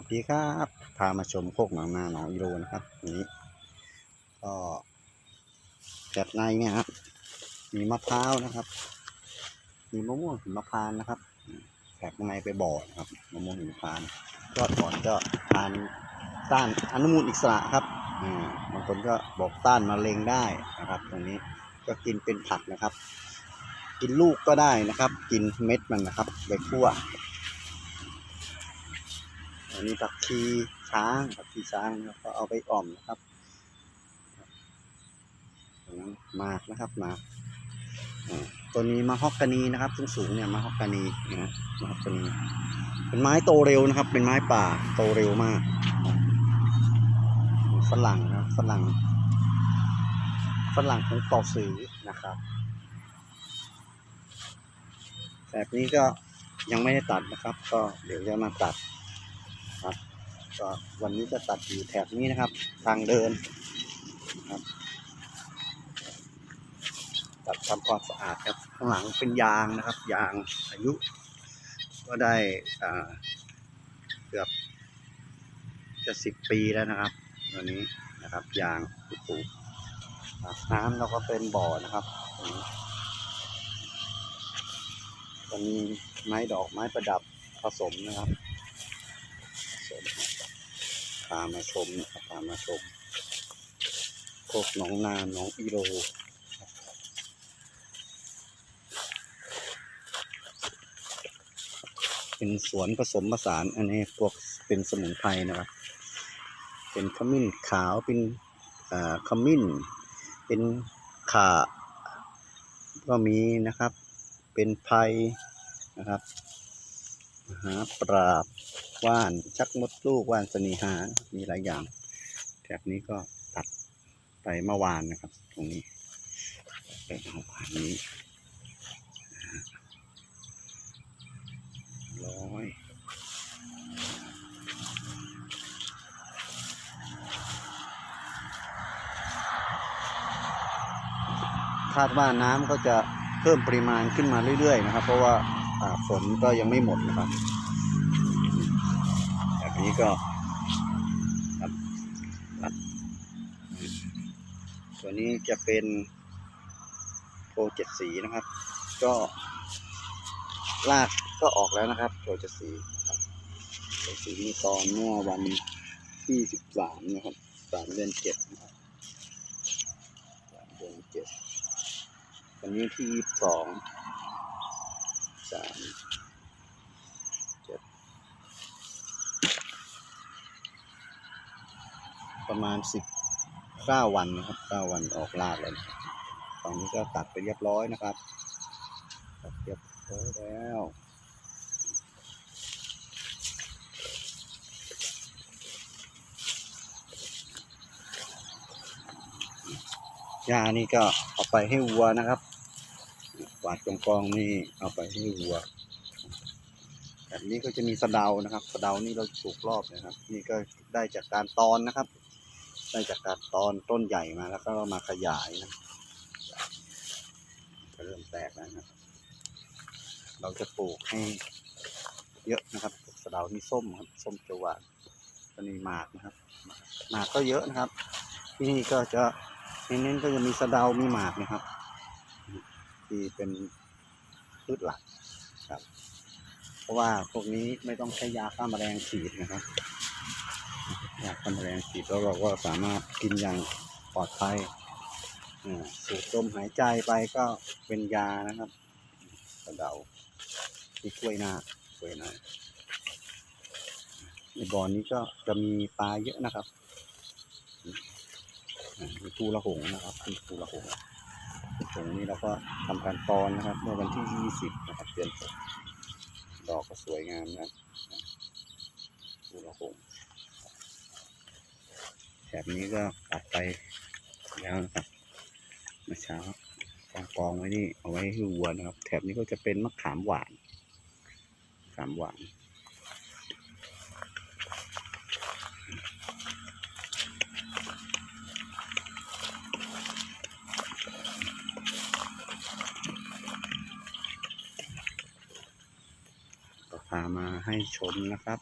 วัสดีครับพามาชมโคกหนองนาหนองอีโรนะครับนี้ก็แถบในเนี่ยครับมีมะพร้าวนะครับ มีมะม่วงหิมพานนะครับแถบข้างในไปบ่อนะครับมะม่วงหิมพานต์ยอดถอนก็ทานต้านอนุมูลอิสระครับอ่าบางคนก็บอกต้านมะเร็งได้นะครับ ตรงนี้ก็กินเป็นผักนะครับ กินลูกก็ได้นะครับ กินเม็ดมันนะครับไปคั่ว อันนี้ผักชีช้างผักชีช้างนะครับก็เอาไปอ่อมนะครับนั้นหมากนะครับหมากตัวนี้มะฮอกกานีนะครับสูงสูงๆเนี่ยมะฮอกกานีนะมะฮอกกานีเป็นไม้โตเร็วนะครับ เป็นไม้ป่าโตเร็วมากฝรั่งนะฝรั่งฝรั่งของเกาะสือนะครับแบบนี้ก็ยังไม่ได้ตัดนะครับ ก็เดี๋ยวจะมาตัด ก็วันนี้จะตัดอยู่แถบนี้นะครับ ทางเดินครับตัดทำความสะอาดครับข้างหลังเป็นยางนะครับ ยางอายุ ก็ได้อ่าเกือบจะสิบปีแล้วนะครับตัวนี้นะครับ ยางปลูกน้ำเราก็เป็นบ่อนะครับตรงนี้จะมีไม้ดอกไม้ประดับผสมนะครับ พามาชมนะครับพามาชมโคกหนองนาหนองอีโรเป็นสวนผสมผสานอันนี้พวกเป็นสมุนไพรนะครับ เป็นขมิ้นขาวเป็นอ่าขมิ้น เป็นข่าก็มีนะครับ เป็นไพรนะครับ หาปราบ ว่านชักมดลูกว่านสนีหา มีหลายอย่าง แถบนี้ก็ตัดไปเมื่อวานนะครับ ตรงนี้ไปเมื่อวานนี้ร้อยคาดว่าน้ำก็จะเพิ่มปริมาณขึ้นมาเรื่อยๆนะครับ เพราะว่าอ่าฝนก็ยังไม่หมดนะครับ แบบนี้ก็ครับครับตัวนี้จะเป็นโปรเจ็ดสีนะครับ ก็ลากก็ออกแล้วนะครับโปรเจ็ดสีโปรสีนี้ตอนเมื่อวันที่สิบสามนะครับสามเดือนเจ็ดนะครับสามเดือนเจ็ดวันนี้ที่ยี่สิบสองสาม ประมาณสิบเก้าวันนะครับเก้าวันออกลาดเลยนะครับฝั่งนี้ก็ตัดไปเรียบร้อยนะครับ ตัดเรียบร้อยแล้วหญ้านี่ก็เอาไปให้วัวนะครับหวาดกองกองๆนี่เอาไปให้วัว แบบนี้ก็จะมีสะเดานะครับ สะเดานี่เราปลูกรอบนะครับ นี่ก็ได้จากการตอนนะครับ ได้จากการตอนต้นใหญ่มาแล้วก็มาขยายนะก็เริ่มแตกแล้วนะครับเราจะปลูกให้เยอะนะครับสะเดานี่ส้มครับส้มจวานก็มีหมากนะครับหมากก็เยอะนะครับ ที่นี่ก็จะเน้นๆก็จะมีสะเดามีหมากนะครับ ที่เป็นพืชหลักครับ เพราะว่าพวกนี้ไม่ต้องใช้ยาฆ่าแมลงฉีดนะครับ ยาฆ่าแมลงฉีดแล้วเราก็สามารถกินอย่างปลอดภัยสูดลมหายใจไปก็เป็นยานะครับกระเดาที่กล้วยหน้ากล้วยหน้าในบ่อนี้ก็จะมีปลาเยอะนะครับอ่ามีปูละหงนะครับมีปูละหงปูละหงนี้เราก็ทำการตอนนะครับเมื่อวันที่ 20 นะครับเดือนหกดอกก็สวยงามนะครับดูละหง แถบนี้ก็ตัดไปแล้วนะครับเมื่อเช้ากองกองไว้นี่เอาไว้ให้วัวนะครับ แถบนี้ก็จะเป็นมะขามหวานขามหวานก็พามาให้ชมนะครับ